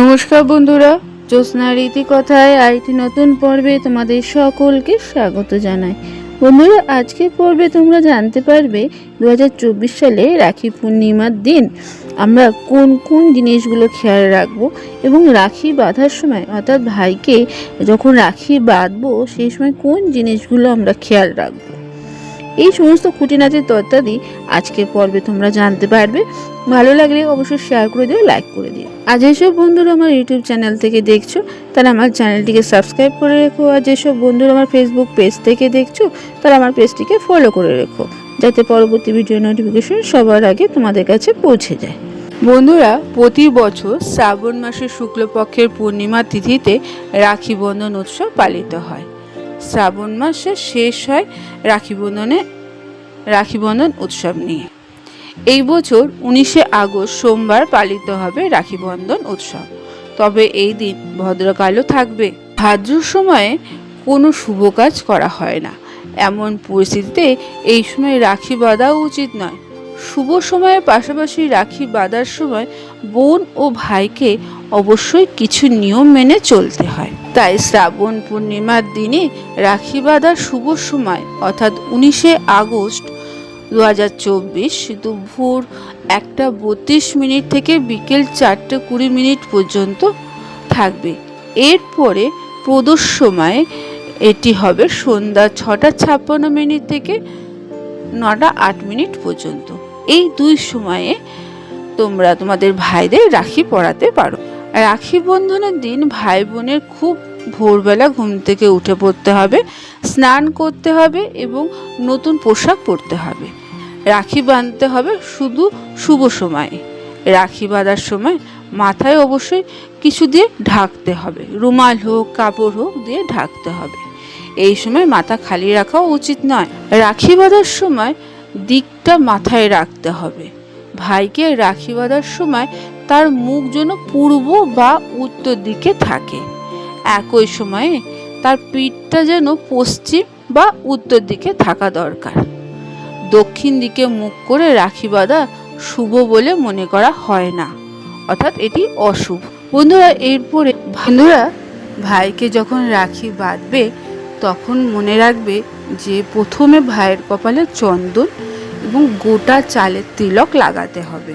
নমস্কার বন্ধুরা, জ্যোৎস্না রীতি কথায় আরেকটি নতুন পর্বে তোমাদের সকলকে স্বাগত জানাই। বন্ধুরা, আজকের পর্বে তোমরা জানতে পারবে দু হাজার চব্বিশ সালে রাখি পূর্ণিমার দিন আমরা কোন কোন জিনিসগুলো খেয়াল রাখব এবং রাখি বাঁধার সময় অর্থাৎ ভাইকে যখন রাখি বাঁধবো সেই সময় কোন জিনিসগুলো আমরা খেয়াল রাখব। এই সমস্ত খুঁটিনাটির তত্ত্বাদি আজকের পর্বে তোমরা জানতে পারবে। ভালো লাগলে অবশ্যই শেয়ার করে দিও লাইক করে দিও। আর যেসব বন্ধুরা আমার ইউটিউব চ্যানেল থেকে দেখছ, তারা আমার চ্যানেলটিকে সাবস্ক্রাইব করে রেখো। আর যেসব বন্ধুরা আমার ফেসবুক পেজ থেকে দেখছ, তারা আমার পেজটিকে ফলো করে রেখো, যাতে পরবর্তী ভিডিও নোটিফিকেশন সবার আগে তোমাদের কাছে পৌঁছে যায়। বন্ধুরা, প্রতি বছর শ্রাবণ মাসের শুক্লপক্ষের পূর্ণিমা তিথিতে রাখি বন্ধন উৎসব পালিত হয়। শ্রাবণ মাসে শেষ হয় রাখি বন্ধনে রাখি বন্ধন উৎসব নিয়ে। এই বছর উনিশে আগস্ট সোমবার পালিত হবে রাখি বন্ধন উৎসব। তবে এই দিন ভদ্রকালও থাকবে। ভাদ্র সময়ে কোনো শুভ কাজ করা হয় না। এমন পরিস্থিতিতে এই সময় রাখি বাঁধাও উচিত নয়। শুভ সময়ের পাশাপাশি রাখি বাঁধার সময় বোন ও ভাইকে অবশ্যই কিছু নিয়ম মেনে চলতে হয়। তাই শ্রাবণ পূর্ণিমার দিনে রাখি বাঁধার শুভ সময়, অর্থাৎ উনিশে আগস্ট দু হাজার চব্বিশ দুপুর একটা বত্রিশ মিনিট থেকে বিকেল চারটে কুড়ি মিনিট পর্যন্ত থাকবে। এরপরে প্রদোষ সময়ে, এটি হবে সন্ধ্যা ছটা ছাপ্পান্ন মিনিট থেকে নটা আট মিনিট পর্যন্ত। এই দুই সময়ে তোমরা তোমাদের ভাইদের রাখি পরাতে পারো। রাখি বন্ধনের দিন ভাই বোনের খুব ভোরবেলা ঘুম থেকে উঠে পড়তে হবে, স্নান করতে হবে এবং নতুন পোশাক পরতে হবে। রাখি বাঁধতে হবে শুধু শুভ সময়ে। রাখি বাঁধার সময় মাথায় অবশ্যই কিছু দিয়ে ঢাকতে হবে, রুমাল হোক, কাপড় হোক দিয়ে ঢাকতে হবে। এই সময় মাথা খালি রাখাও উচিত নয়। রাখি বাঁধার সময় দিকটা মাথায় রাখতে হবে। ভাইকে রাখি বাঁধার সময় তার মুখ যেন পূর্ব বা উত্তর দিকে থাকে। একই সময়ে তার পিঠটা যেন পশ্চিম বা উত্তর দিকে থাকা দরকার। দক্ষিণ দিকে মুখ করে রাখি বাঁধা শুভ বলে মনে করা হয় না, অর্থাৎ এটি অশুভ। বন্ধুরা, এরপরে বন্ধুরা, ভাইকে যখন রাখি বাঁধবে, তখন মনে রাখবে যে প্রথমে ভাইয়ের কপালে চন্দন এবং গোটা চালের তিলক লাগাতে হবে।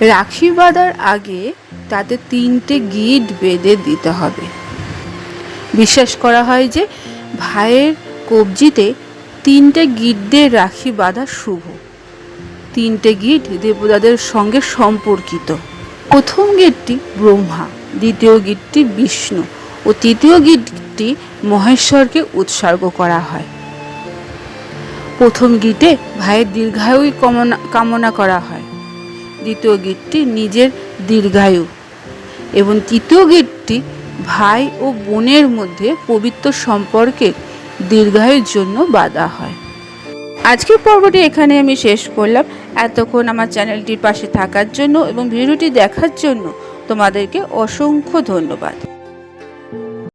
রাখি বাঁধার আগে তাতে তিনটে গিট বেঁধে দিতে হবে। বিশ্বাস করা হয় যে ভাইয়ের কবজিতে তিনটে গিট দিয়ে রাখি বাঁধা শুভ। তিনটে গিট দেবতাদের সঙ্গে সম্পর্কিত। প্রথম গিটটি ব্রহ্মা, দ্বিতীয় গিটটি বিষ্ণু ও তৃতীয় গিটটি মহেশ্বরকে উৎসর্গ করা হয়। প্রথম গিটে ভাইয়ের দীর্ঘায়ু কামনা কামনা করা হয়। দ্বিতীয় গিটটি নিজের দীর্ঘায়ু। এবং তৃতীয় গীতটি ভাই ও বোনের মধ্যে পবিত্র সম্পর্কে দীর্ঘায়ুর জন্য বাধা হয়। আজকের পর্বটি এখানে আমি শেষ করলাম। এতক্ষণ আমার চ্যানেলটির পাশে থাকার জন্য এবং ভিডিওটি দেখার জন্য তোমাদেরকে অসংখ্য ধন্যবাদ।